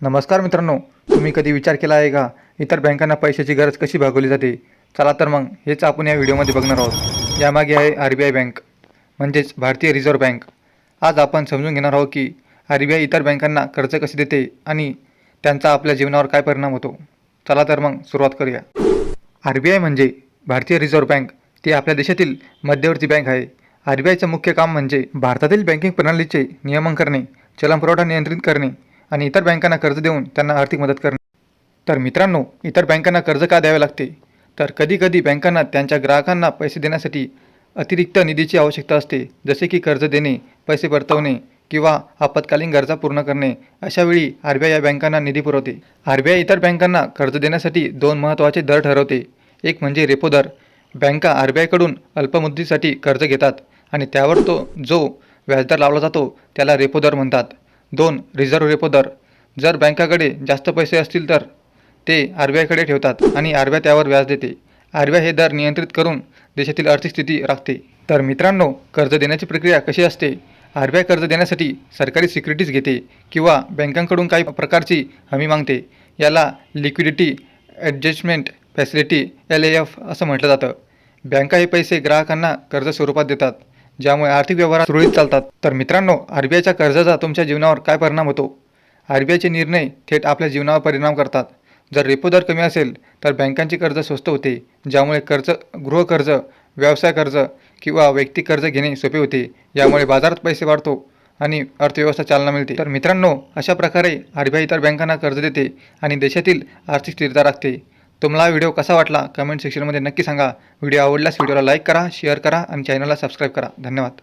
नमस्कार मित्रांनो तुम्ही कधी विचार केला आहे का? इतर बँकांना पैशाची गरज कशी भागवली जाते? चला तर मग हेच आपण या व्हिडिओमध्ये बघणार आहोत. यामागे आहे आर बी आय बँक म्हणजेच भारतीय रिझर्व्ह बँक. आज आपण समजून घेणार आहोत की आर बी आय इतर बँकांना कर्ज कसे देते आणि त्यांचा आपल्या जीवनावर काय परिणाम होतो. चला तर मग सुरुवात करूया. आर बी आय म्हणजे भारतीय रिझर्व्ह बँक. ती आपल्या देशातील मध्यवर्ती बँक आहे. आर बी आयचं मुख्य काम म्हणजे भारतातील बँकिंग प्रणालीचे नियमन करणे चलन पुरवठा नियंत्रित करणे आणि इतर बँकांना कर्ज देऊन त्यांना आर्थिक मदत करणे. तर मित्रांनो इतर बँकांना कर्ज का द्यावे लागते? तर कधीकधी बँकांना त्यांच्या ग्राहकांना पैसे देण्यासाठी अतिरिक्त निधीची आवश्यकता असते जसे की कर्ज देणे पैसे परतवणे किंवा आपत्कालीन गरजा पूर्ण करणे. अशावेळी आर बी आय या बँकांना निधी पुरवते. आर बी आय इतर बँकांना कर्ज देण्यासाठी दोन महत्त्वाचे दर ठरवते. एक म्हणजे रेपो दर. बँका आर बी आयकडून अल्पमुदतीसाठी कर्ज घेतात आणि त्यावर तो जो व्याजदर लावला जातो त्याला रेपो दर म्हणतात. दोन रिझर्व्ह रेपो दर. जर बँकाकडे जास्त पैसे असतील तर ते आर बी आयकडे ठेवतात आणि आर बी आय त्यावर व्याज देते. आर बी आय हे दर नियंत्रित करून देशातील आर्थिक स्थिती राखते. तर मित्रांनो कर्ज देण्याची प्रक्रिया कशी असते? आर बी आय कर्ज देण्यासाठी सरकारी सिक्युरिटीज घेते किंवा बँकांकडून काही प्रकारची हमी मागते. याला liquidity adjustment facility L A F असं म्हटलं जातं. बँका हे पैसे ग्राहकांना कर्ज स्वरूपात देतात. ज्यामुळे आर्थिक व्यवहार सुरळीत चालतात. तर मित्रांनो आर बी आयच्या कर्जाचा तुमच्या जीवनावर काय परिणाम होतो? आर बी आयचे निर्णय थेट आपल्या जीवनावर परिणाम करतात. जर रेपो दर कमी असेल तर बँकांची कर्ज स्वस्त होते ज्यामुळे कर्ज गृहकर्ज व्यवसाय कर्ज किंवा वैयक्तिक कर्ज घेणे सोपे होते. यामुळे बाजारात पैसे वाढतो आणि अर्थव्यवस्था चालना मिळते. तर मित्रांनो अशा प्रकारे आर बी आय इतर बँकांना कर्ज देते आणि देशातील आर्थिक स्थिरता राखते. तुम्हाला व्हिडिओ कसा वाटला कमेंट सेक्शनमध्ये नक्की सांगा. व्हिडिओ आवडल्यास व्हिडिओला लाईक करा शेअर करा आणि चॅनलला सबस्क्राईब करा. धन्यवाद.